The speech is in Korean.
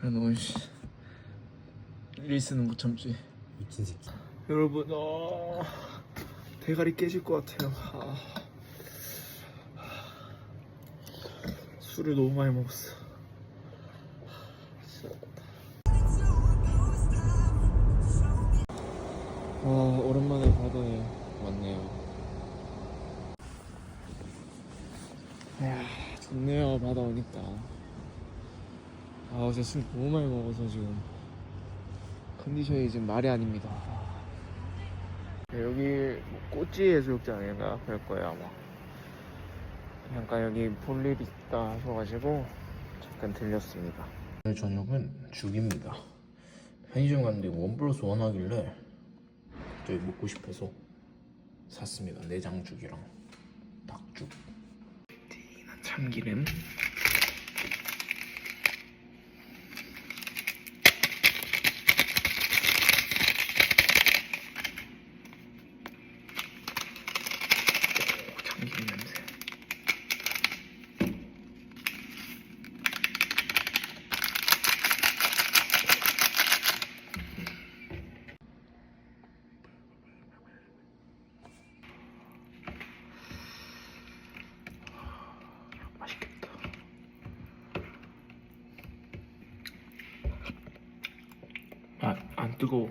그래 너무 씨. 릴스는 못 참지. 미친 새끼. 여러분 어... 대가리 깨질 것 같아요. 아... 술을 너무 많이 먹었어. 와 오랜만에 바다에 왔네요. 이야. 좋네요 바다 오니까 아 어제 술 너무 많이 먹어서 지금 컨디션이 지금 말이 아닙니다. 네, 여기 뭐 꼬치 해수욕장인가? 그럴 거예요 아마. 잠깐 여기 볼일 있다 하셔가지고 잠깐 들렸습니다. 오늘 저녁은 죽입니다. 편의점 갔는데 원 플러스 원 하길래 갑자기 먹고 싶어서 샀습니다. 내장죽이랑 닭죽. 참기름 오, 참기름 냄새 맛있겠다 아, 안 뜨거워